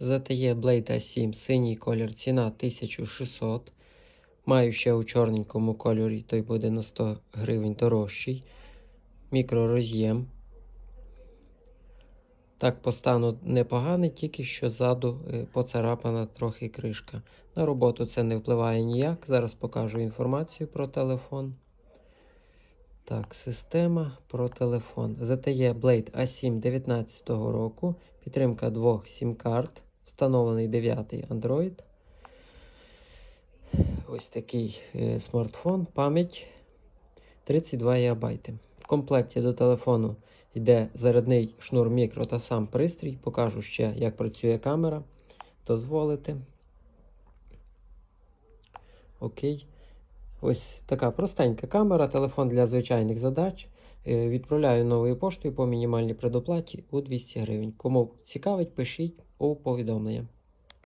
ZTE Blade A7, синій колір, ціна 1600. Маю ще у чорненькому кольорі, той буде на 100 гривень дорожчий. Мікророз'єм. Так, по стану непоганий, тільки що ззаду е, поцарапана трохи кришка. На роботу це не впливає ніяк. Зараз покажу інформацію про телефон. Так, система про телефон. ZTE Blade A7 19 року. Підтримка двох сім-карт. Встановлений 9 Android. Ось такий е, смартфон. Пам'ять 32 ГБ. В комплекті до телефону йде зарядний шнур мікро та сам пристрій. Покажу ще, як працює камера. Дозволити. Окей. Ось така простенька камера, телефон для звичайних задач. Е, Відправляю новою поштою по мінімальній предоплаті у 200 гривень. Кому цікавить, пишіть у повідомлення.